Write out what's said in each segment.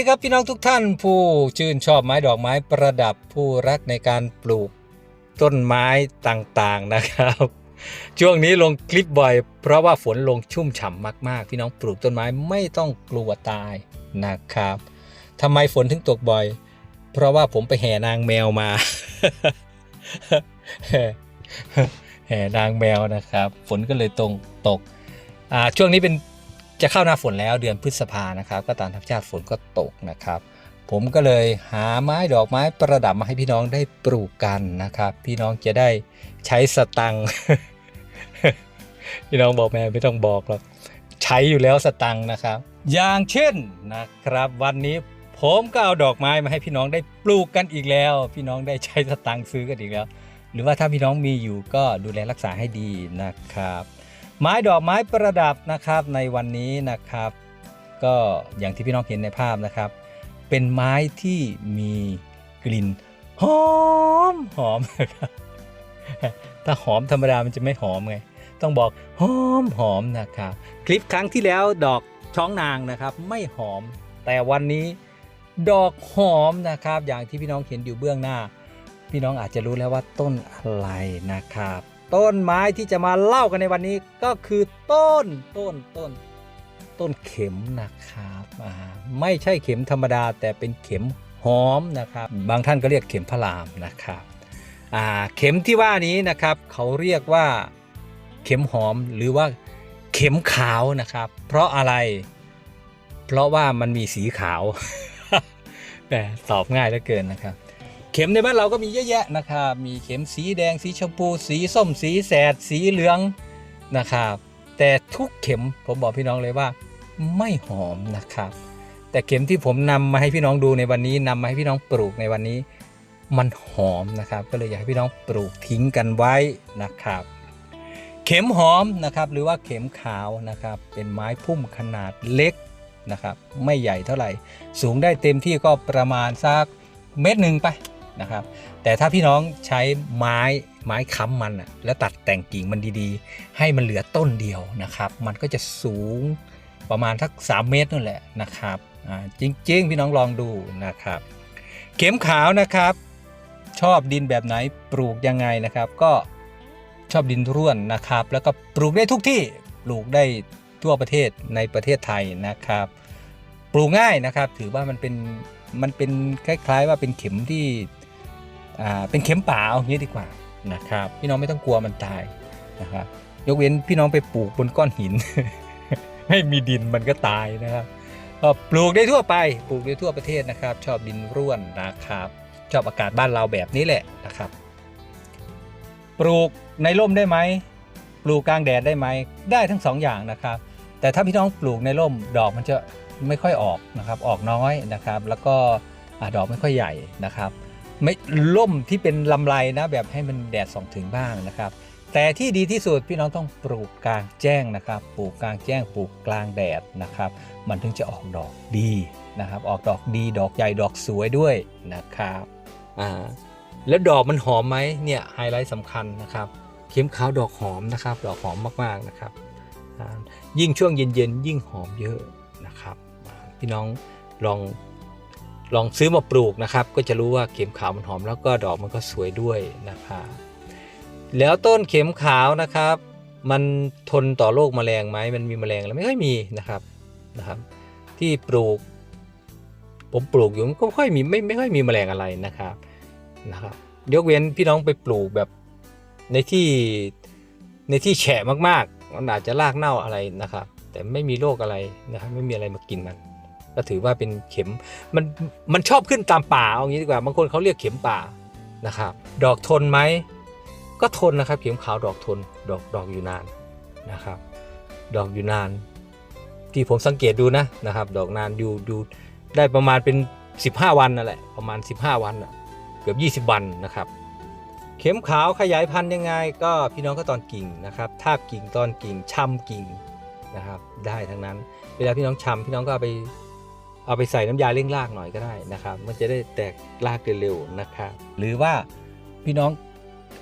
วัสดีครับพี่น้องทุกท่านผู้ชื่นชอบไม้ดอกไม้ประดับผู้รักในการปลูกต้นไม้ต่างๆนะครับ ช่วงนี้ลงคลิปบ่อย เพราะว่าฝนลงชุ่มฉ่ำมากๆ พี่น้องปลูกต้นไม้ไม่ต้องกลัวตายนะครับทำไมฝนถึงตกบ่อย เพราะว่าผมไปแห่นางแมวมา แห่นางแมวนะครับ ฝนก็เลยตรงตกช่วงนี้เป็น จะเข้าหน้าฝนแล้วเดือนพฤษภานะครับ ก็ตามธรรมชาติฝนก็ตกนะครับ ผมก็เลยหาไม้ดอกไม้ประดับมาให้พี่น้องได้ปลูกกันนะครับ พี่น้องจะได้ใช้สตังค์พี่น้องบอกแม่ไม่ต้องบอกหรอกใช้อยู่แล้วสตังค์นะครับ อย่างเช่นนะครับ วันนี้ผมก็เอาดอกไม้มาให้พี่น้องได้ปลูกกันอีกแล้ว พี่น้องได้ใช้สตังค์ซื้อกันอีกแล้ว หรือว่าถ้าพี่น้องมีอยู่ก็ดูแลรักษาให้ดีนะครับ ไม้ดอกไม้ประดับนะครับในวันนี้นะครับ ก็อย่างที่พี่น้องเห็นในภาพนะครับ เป็นไม้ที่มีกลิ่นหอมหอมนะครับถ้าหอมธรรมดามันจะไม่หอมไง ต้องบอกหอมหอมนะครับ คลิปครั้งที่แล้วดอกช้องนางนะครับ ไม่หอม แต่วันนี้ดอกหอมนะครับ อย่างที่พี่น้องเห็นอยู่เบื้องหน้า พี่น้องอาจจะรู้แล้วว่าต้นอะไรนะครับ ต้นไม้ที่จะมาเล่ากันในวันนี้ก็คือต้นต้นต้น ต้นเข็มนะครับไม่ใช่เข็มธรรมดา แต่เป็นเข็มหอมนะครับ บางท่านก็เรียกเข็มพระรามนะครับเข็มที่ว่านี้นะครับ เขาเรียกว่าเข็มหอมหรือว่าเข็มขาวนะครับ เพราะอะไร เพราะว่ามันมีสีขาวแต่ตอบง่ายเหลือเกินนะครับ เข็มในบ้านเราก็มีเยอะแยะนะครับมีเข็มสีแดงสีชมพู สีส้มสีแสด สีเหลืองนะครับแต่ทุกเข็มผมบอกพี่น้องเลยว่า ไม่หอมนะครับ แต่เข็มที่ผมนำมาให้พี่น้องดูในวันนี้นำมาให้พี่น้องปลูกในวันนี้ มันหอมนะครับ ก็เลยอยากให้พี่น้องปลูกทิ้งกันไว้นะครับ เข็มหอมนะครับ หรือว่าเข็มขาวนะครับ เป็นไม้พุ่มขนาดเล็กนะครับ ไม่ใหญ่เท่าไหร่ สูงได้เต็มที่ก็ประมาณสักเมตรหนึ่งไป นะครับ แต่ถ้าพี่น้องใช้ไม้ไม้ค้ำมันอะแล้วตัดแต่งกิ่งมันดีๆ ให้มันเหลือต้นเดียวนะครับ มันก็จะสูงประมาณทัก 3 เมตรนั่นแหละนะครับจริง ๆ พี่น้องลองดูนะครับ เข็มขาวนะครับ ชอบดินแบบไหนปลูกยังไงนะครับ ก็ชอบดินร่วนนะครับ แล้วก็ปลูกได้ทุกที่ปลูกได้ทั่วประเทศในประเทศไทยนะครับ ปลูกง่ายนะครับ ถือว่ามันเป็นมันเป็นคล้าย ๆ ว่าเป็นเข็มที่ เป็นเข็มป่าเอางี้ดีกว่านะครับพี่น้องไม่ต้องกลัวมันตายนะครับยกเว้นพี่น้องไปปลูกบนก้อนหินไม่มีดินมันก็ตายนะครับก็ปลูกได้ทั่วไปปลูกได้ทั่วประเทศนะครับ ชอบดินร่วนนะครับ ชอบอากาศบ้านเราแบบนี้แหละนะครับ ปลูกในร่มได้ไหมปลูกกลางแดดได้ไหมได้ทั้งสองอย่างนะครับ แต่ถ้าพี่น้องปลูกในร่มดอกมันจะไม่ค่อยออกนะครับ ออกน้อยนะครับ แล้วก็อดอกไม่ค่อยใหญ่นะครับ ไม่ร่มที่เป็นลำไรนะแบบให้มันแดดส่องถึงบ้างนะครับ แต่ที่ดีที่สุดพี่น้องต้องปลูกกลางแจ้งนะครับ ปลูกกลางแจ้งปลูกกลางแดดนะครับ มันถึงจะออกดอกดีนะครับ ออกดอกดีดอกใหญ่ดอกสวยด้วยนะครับอ่าแล้วดอกมันหอมไหมเนี่ยไฮไลท์สำคัญนะครับเข็มขาวดอกหอมนะครับ ดอกหอมมากๆนะครับยิ่งช่วงเย็นๆยิ่งหอมเยอะนะครับ พี่น้องลอง ลองซื้อมาปลูกนะครับ ก็จะรู้ว่าเข็มขาวมันหอมแล้วก็ดอกมันก็สวยด้วยนะครับแล้วต้นเข็มขาวนะครับ มันทนต่อโรคแมลงไหมมันมีแมลงแล้วไม่ค่อยมีนะครับนะครับ ที่ปลูก ผมปลูกอยู่ก็ค่อยมีไม่ไม่ค่อยมีแมลงอะไรนะครับนะครับ ยกเว้นพี่น้องไปปลูกแบบในที่ในที่แฉะมากๆ มันอาจจะรากเน่าอะไรนะครับ แต่ไม่มีโรคอะไรนะครับ ไม่มีอะไรมากินมัน ก็ถือว่าเป็นเข็มมันมันชอบขึ้นตามป่าเอางี้ดีกว่าบางคนเขาเรียกเข็มป่านะครับ ดอกทนไหมก็ทนนะครับ เข็มขาวดอกทนดอกดอกอยู่นานนะครับ ดอกอยู่นาน ที่ผมสังเกตดูนะนะครับ ดอกนานอยู่ดูได้ประมาณเป็น 15 วันนั่นแหละประมาณ 15 วันนะเกือบ20 วันนะครับ เข็มขาวขยายพันธุ์ยังไง ก็พี่น้องก็ตอนกิ่งนะครับทาบกิ่งตอนกิ่งช่ำกิ่งนะครับ ได้ทั้งนั้น เวลาพี่น้องช่ำพี่น้องก็ไป เอาไปใส่น้ำยาเร่งรากหน่อยก็ได้นะครับ มันจะได้แตกรากเร็วๆนะครับหรือว่าพี่น้อง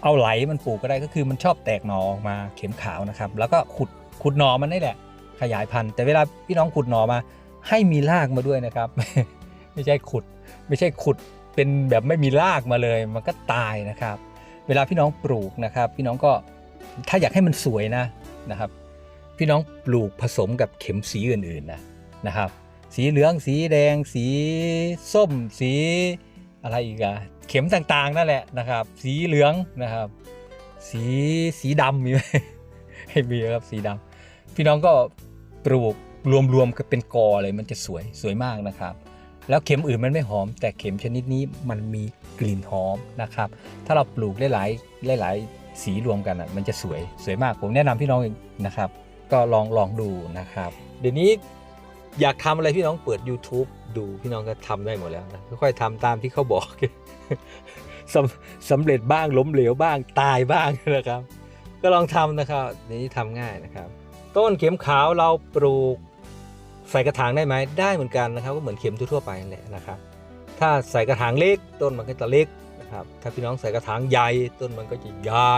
เอาไหลมันปลูกก็ได้ก็คือมันชอบแตกหนอออกมาเข็มขาวนะครับ แล้วก็ขุดขุดหนอมันนี่แหละ ขยายพันธุ์แต่เวลาพี่น้องขุดหนอมา ให้มีรากมาด้วยนะครับ ไม่ใช่ขุด ไม่ใช่ขุดเป็นแบบไม่มีรากมาเลย มันก็ตายนะครับ เวลาพี่น้องปลูกนะครับ พี่น้องก็ถ้าอยากให้มันสวยนะนะครับ พี่น้องปลูกผสมกับเข็มสีอื่นๆนะนะครับ สีเหลืองสีแดง สีส้ม สีอะไรอีกอะเข็มต่างๆนั่นแหละนะครับ สีเหลืองนะครับ สีสีดำมีไหมให้มีครับสีดำพี่น้องก็ปลูกรวมๆกันเป็นกอเลยมันจะสวยสวยมากนะครับ แล้วเข็มอื่นมันไม่หอม แต่เข็มชนิดนี้มันมีกลิ่นหอมนะครับ ถ้าเราปลูกหลายๆหลายๆสีรวมกันอะมันจะสวยสวยมากผมแนะนำพี่น้องนะครับ ก็ลองลองดูนะครับ เดี๋ยวนี้ อยากทำอะไรพี่น้องเปิด YouTube ดูพี่น้องก็ทำได้หมดแล้วนะค่อยๆทำตามที่เขาบอกสำสำเร็จบ้างล้มเหลวบ้างตายบ้างนะครับ ก็ลองทำนะครับนี้ทำง่ายนะครับ ต้นเข็มขาวเราปลูกใส่กระถางได้ไหมได้เหมือนกันนะครับ ก็เหมือนเข็มทั่วไปแหละนะครับ ถ้าใส่กระถางเล็กต้นมันก็จะเล็กนะครับ ถ้าพี่น้องใส่กระถางใหญ่ต้นมันก็จะใหญ่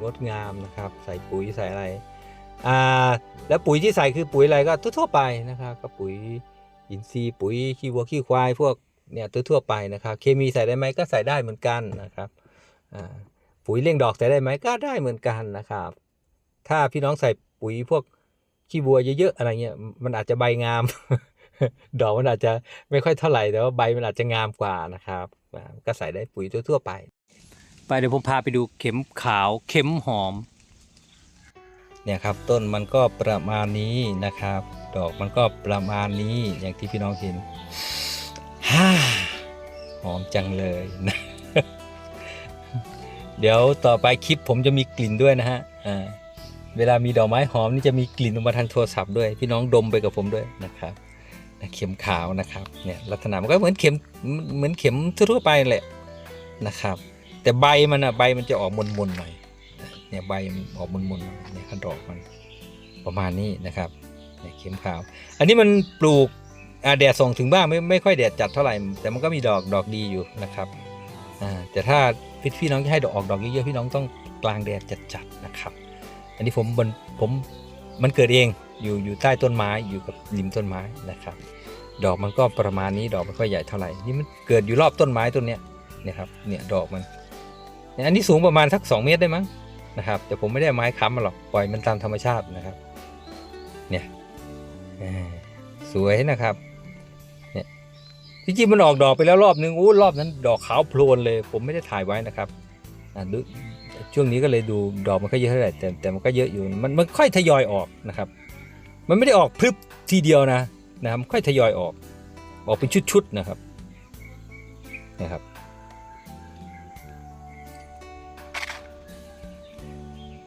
งดงามนะครับ ใส่ปุ๋ยใส่อะไร อ่าแล้วปุ๋ยที่ใส่คือปุ๋ยอะไรก็ทั่วๆไปนะครับก็ปุ๋ยอินทรีย์ปุ๋ยขี้วัวขี้ควายพวกเนี่ยทั่วๆไปนะครับ เคมีใส่ได้ไหมก็ใส่ได้เหมือนกันนะครับอ่าปุ๋ยเลี้ยงดอกใส่ได้ไหมก็ได้เหมือนกันนะครับ ถ้าพี่น้องใส่ปุ๋ยพวกขี้วัวเยอะๆอะไรเงี้ยมันอาจจะใบงาม ดอกมันอาจจะไม่ค่อยเท่าไหร่แต่ว่าใบมันอาจจะงามกว่านะครับอ่าก็ใส่ได้ปุ๋ยทั่วๆไป ไปเดี๋ยวผมพาไปดูเข็มขาวเข็มหอม เนี่ยครับต้นมันก็ประมาณนี้นะครับ ดอกมันก็ประมาณนี้อย่างที่พี่น้องเห็นฮ่าหอมจังเลยนะเดี๋ยวต่อไปคลิปผมจะมีกลิ่นด้วยนะฮะเวลามีดอกไม้หอมนี่จะมีกลิ่นออกมาทางโทรศัพท์ด้วย พี่น้องดมไปกับผมด้วยนะครับเข็มขาวนะครับเนี่ยลักษณะมันก็เหมือนเข็มเหมือนเข็มทั่วไปแหละนะครับ แต่ใบมันอะใบมันจะออกมนๆหน่อย เนี่ยใบมันออกมนๆหน่อยเนี่ยขั้นดอกมันประมาณนี้นะครับเนี่ยเข็มขาว อันนี้มันปลูกแดดส่องถึงบ้างไม่ไม่ค่อยแดดจัดเท่าไหร่ แต่มันก็มีดอกดอกดีอยู่นะครับอ่าแต่ถ้าพี่พี่น้องจะให้ดอกออกดอกเยอะๆพี่น้องต้องกลางแดดจัดๆนะครับ อันนี้ผมบนผมมันเกิดเองอยู่อยู่ใต้ต้นไม้อยู่กับริมต้นไม้นะครับ ดอกมันก็ประมาณนี้ดอกไม่ค่อยใหญ่เท่าไหร่นี่มันเกิดอยู่รอบต้นไม้ต้นเนี้ยเนี่ยครับเนี่ยดอกมันเนี่ยอันนี้สูงประมาณสัก 2 เมตรได้มั้ง นะครับ แต่ผมไม่ได้ไม้ค้ำมาหรอกปล่อยมันตามธรรมชาตินะครับ เนี่ยสวยนะครับ เนี่ยจริงๆมันออกดอกไปแล้วรอบนึงอู้รอบนั้นดอกขาวโพลนเลย ผมไม่ได้ถ่ายไว้นะครับดูช่วงนี้ก็เลยดูดอกมันก็เยอะเท่าไหร่แต่แต่มันก็เยอะอยู่มันมันค่อยทยอยออกนะครับ มันไม่ได้ออกพรึบทีเดียวนะนะครับค่อยทยอยออก ออกเป็นชุดๆนะครับนะครับ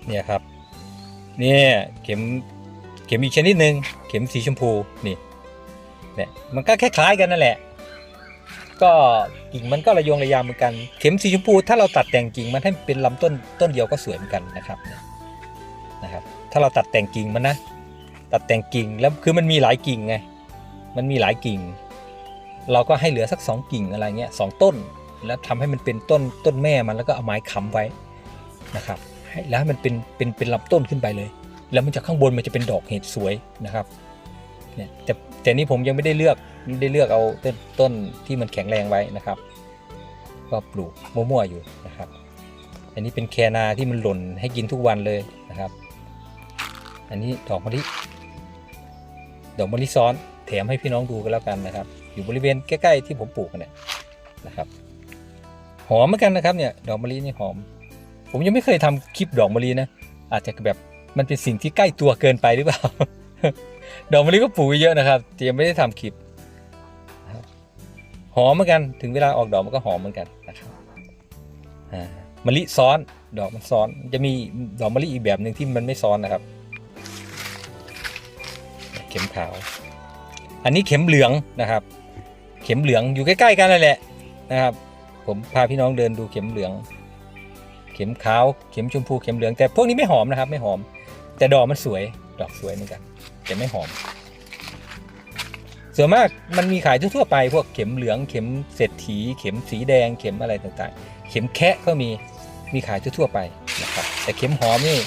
เนี่ยครับเนี่ยเข็มเข็มอีกชนิดหนึ่งเข็มสีชมพูนี่เนี่ยมันก็คล้ายๆกันนั่นแหละ ก็กิ่งมันก็ระยงระยางเหมือนกัน เข็มสีชมพูถ้าเราตัดแต่งกิ่งมันให้เป็นลำต้นต้นเดียวก็สวยเหมือนกันนะครับนะครับ ถ้าเราตัดแต่งกิ่งมันนะตัดแต่งกิ่งแล้วคือมันมีหลายกิ่งไงมันมีหลายกิ่ง เราก็ให้เหลือสักสองกิ่งอะไรเงี้ยสองต้น แล้วทำให้มันเป็นต้นต้นแม่มันแล้วก็เอาไม้ค้ำไว้นะครับ แล้วให้มันเป็นเป็นเป็นลำต้นขึ้นไปเลย แล้วมันจะข้างบนมันจะเป็นดอกเห็ดสวยนะครับเนี่ยแต่แต่นี้ผมยังไม่ได้เลือกไม่ได้เลือกเอาต้นต้นที่มันแข็งแรงไว้นะครับ ก็ปลูกมั่วๆอยู่นะครับ อันนี้เป็นแคนาที่มันหล่นให้กินทุกวันเลยนะครับ อันนี้ดอกมะลิดอกมะลิซ้อนแถมให้พี่น้องดูกันแล้วกันนะครับ อยู่บริเวณใกล้ๆที่ผมปลูกกันเนี่ยนะครับ หอมเหมือนกันนะครับเนี่ยดอกมะลินี่หอม ผมยังไม่เคยทำคลิปดอกมะลินะ อาจจะแบบมันเป็นสิ่งที่ใกล้ตัวเกินไปหรือเปล่า ดอกมะลิก็ปลูกเยอะนะครับแต่ยังไม่ได้ทำคลิป หอมเหมือนกัน ถึงเวลาออกดอกมันก็หอมเหมือนกันนะครับมะลิซ้อนดอกมันซ้อน จะมีดอกมะลิอีกแบบหนึ่งที่มันไม่ซ้อนนะครับ เข็มขาว อันนี้เข็มเหลืองนะครับ เข็มเหลืองอยู่ใกล้ๆกันนั่นแหละนะครับ ผมพาพี่น้องเดินดูเข็มเหลือง เข็มขาวเข็มชมพูเข็มเหลืองแต่พวกนี้ไม่หอมนะครับ ไม่หอม แต่ดอกมันสวยดอกสวยเหมือนกันแต่ไม่หอม ส่วนมากมันมีขายทั่วๆไป พวกเข็มเหลืองเข็มเศรษฐี เข็มสีแดงเข็มอะไรต่างๆ เข็มแคะก็มีมีขายทั่วๆไปนะครับแต่เข็มหอมนี่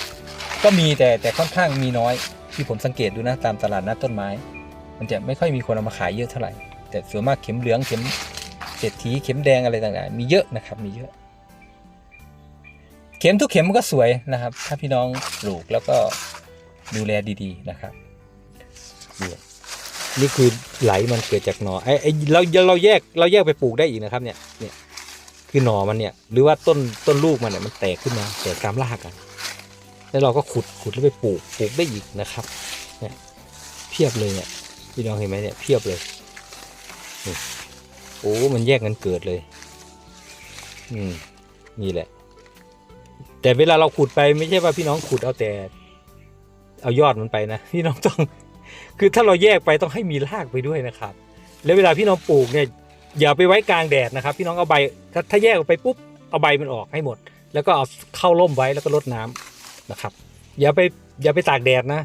ก็มีแต่แต่ค่อนข้างมีน้อย ที่ผมสังเกตดูนะตามตลาดนัดต้นไม้ มันจะไม่ค่อยมีคนเอามาขายเยอะเท่าไหร่ แต่ส่วนมากเข็มเหลืองเข็มเศรษฐีเข็มแดงอะไรต่างๆ มีเยอะนะครับมีเยอะ ข็มทุกเข็มมันก็สวยนะครับ ถ้าพี่น้องปลูกแล้วก็ดูแลดีๆนะครับนี่คือไหลมันเกิดจากหนอไอ้ไอ้เราเราแยกเราแยกไปปลูกได้อีกนะครับ เนี่ยเนี่ยคือหนอมันเนี่ย หรือว่าต้นต้นลูกมันเนี่ยมันแตกขึ้นมาแตกตามรากอะแล้วเราก็ขุดขุดแล้วไปปลูกปลูกได้อีกนะครับเนี่ยเพียบเลยเนี่ยพี่น้องเห็นไหมเนี่ยเพียบเลยโอ้มันแยกกันเกิดเลย อืมนี่แหละ แต่เวลาเราขุดไปไม่ใช่ว่าพี่น้องขุดเอาแต่ เอายอดมันไปนะ พี่น้องต้อง คือถ้าเราแยกไปต้องให้มีรากไปด้วยนะครับ แล้วเวลาพี่น้องปลูกเนี่ยอย่าไปไว้กลางแดดนะครับ พี่น้องเอาใบถ้าถ้าแยกออกไปปุ๊บเอาใบมันออกให้หมด แล้วก็เอาเข้าร่มไว้แล้วก็รดน้ำนะครับ อย่าไปอย่าไปตากแดดนะ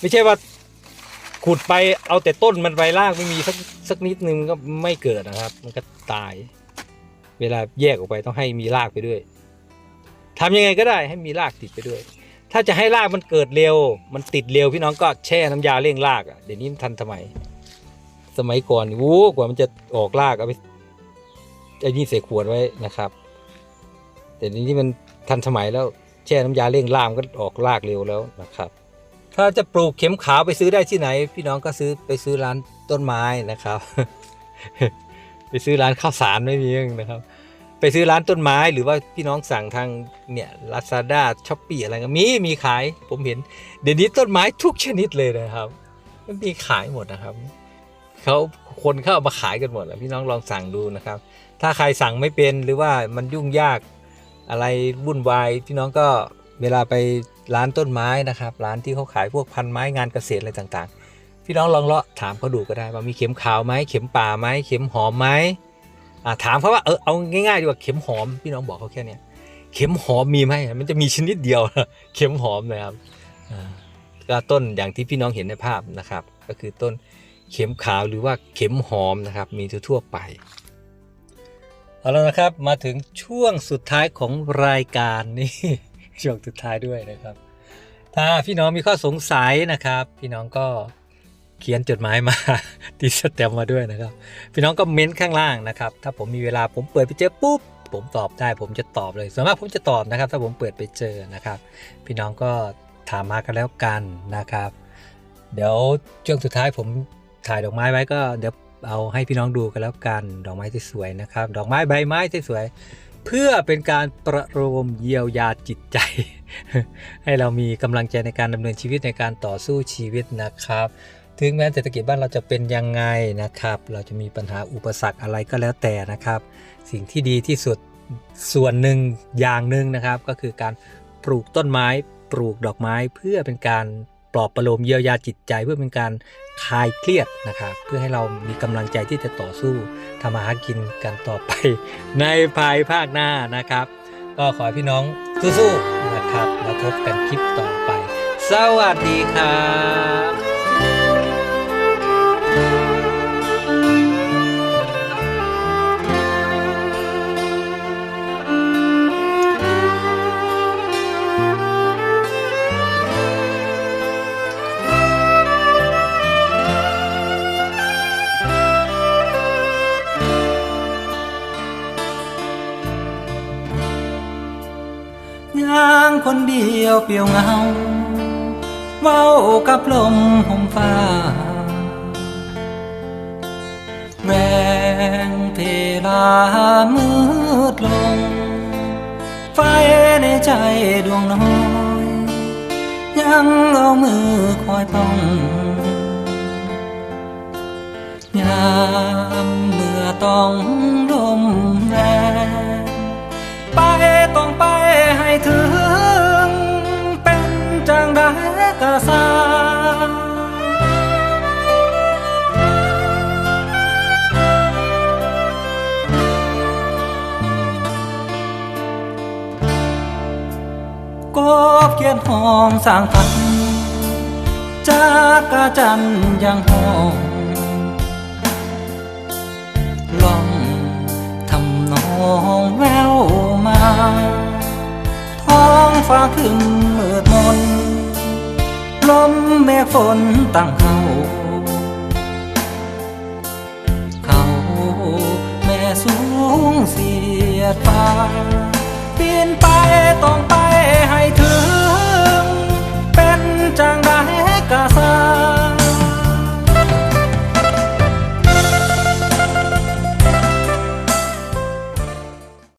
ไม่ใช่ว่าขุดไปเอาแต่ต้นมันไปรากไม่มีสักสักนิดนึงก็ไม่เกิดนะครับ มันก็ตาย เวลาแยกออกไปต้องให้มีรากไปด้วย ทำยังไงก็ได้ให้มีรากติดไปด้วย ถ้าจะให้รากมันเกิดเร็ว มันติดเร็วพี่น้องก็แช่น้ำยาเร่งรากอะเดี๋ยวนี้มันทันสมัย สมัยก่อนนี่โอ้กว่ามันจะออกรากเอาไปไอ้นี่ใส่ขวดไว้นะครับแต่เดี๋ยวนี้มันทันสมัยแล้วแช่น้ำยาเร่งรากมันก็ออกรากเร็วแล้วนะครับ ถ้าจะปลูกเข็มขาวไปซื้อได้ที่ไหน พี่น้องก็ซื้อไปซื้อร้านต้นไม้นะครับ ไปซื้อร้านข้าวสารไม่มีเองนะครับ ไปซื้อร้านต้นไม้หรือว่าพี่น้องสั่งทางเนี่ยลาซาด้าช้อปปี้อะไรก็มีมีขายผมเห็น เดี๋ยวนี้ต้นไม้ทุกชนิดเลยนะครับ มันมีขายหมดนะครับเขาคนเข้ามาขายกันหมดแล้วพี่น้องลองสั่งดูนะครับ ถ้าใครสั่งไม่เป็นหรือว่ามันยุ่งยากอะไรวุ่นวายพี่น้องก็เวลาไปร้านต้นไม้นะครับ ร้านที่เขาขายพวกพันไม้งานเกษตรอะไรต่างๆ พี่น้องลองเลาะถามเขาดูก็ได้ว่ามีเข็มขาวไหมเข็มป่าไหมเข็มหอมไหม ถามเขาว่าเออเอาง่ายๆดีกว่าเข็มหอมพี่น้องบอกเขาแค่เนี้ยเข็มหอมมีไหมมันจะมีชนิดเดียว เข็มหอมนะครับก็ต้นอย่างที่พี่น้องเห็นในภาพนะครับ ก็คือต้นเข็มขาวหรือว่าเข็มหอมนะครับ มีทั่วๆไปเอาแล้วนะครับมาถึงช่วงสุดท้ายของรายการนี่ช่วงสุดท้ายด้วยนะครับ ถ้าพี่น้องมีข้อสงสัยนะครับ พี่น้องก็ เขียนจดหมายมาติดสแตมมาด้วยนะครับ พี่น้องก็เม้นข้างล่างนะครับ ถ้าผมมีเวลาผมเปิดไปเจอปุ๊บผมตอบได้ผมจะตอบเลยส่วนมากผมจะตอบนะครับ ถ้าผมเปิดไปเจอนะครับ พี่น้องก็ถามมากันแล้วกันนะครับ เดี๋ยวช่วงสุดท้ายผมถ่ายดอกไม้ไว้ก็เดี๋ยวเอาให้พี่น้องดูกันแล้วกัน ดอกไม้สวยนะครับ ดอกไม้ใบไม้สวยเพื่อเป็นการประโลมเยียวยาจิตใจ ให้เรามีกำลังใจในการดำเนินชีวิตในการต่อสู้ชีวิตนะครับ ถึงแม้เศรษฐกิจบ้านเราจะเป็นยังไงนะครับ เราจะมีปัญหาอุปสรรคอะไรก็แล้วแต่นะครับ สิ่งที่ดีที่สุดส่วนหนึ่งอย่างหนึ่งนะครับ ก็คือการปลูกต้นไม้ปลูกดอกไม้เพื่อเป็นการปลอบประโลมเยียวยาจิตใจเพื่อเป็นการคลายเครียดนะครับ เพื่อให้เรามีกำลังใจที่จะต่อสู้ทำมาหากินกันต่อไป ในภายภาคหน้านะครับ ก็ขอให้พี่น้องสู้ๆนะครับแล้วพบกันคลิปต่อไป สวัสดีครับ ย่างคนเดียวเปลี่ยวเหงา เว้ากับลมหมฟ้า แรงเพลามืดลง ไฟในใจดวงน้อย ยังเอามือคอยป้องยามเมื่อต้องลมแรง นหอมสร้างฝันจากรจันยังหองลองทำนองแววมา ท้องฟ้าขึ้นมืดมนลมแม่ฝนตั้งเขาเขาแม่สูงเสียดฟ้าปีนไปต้องไป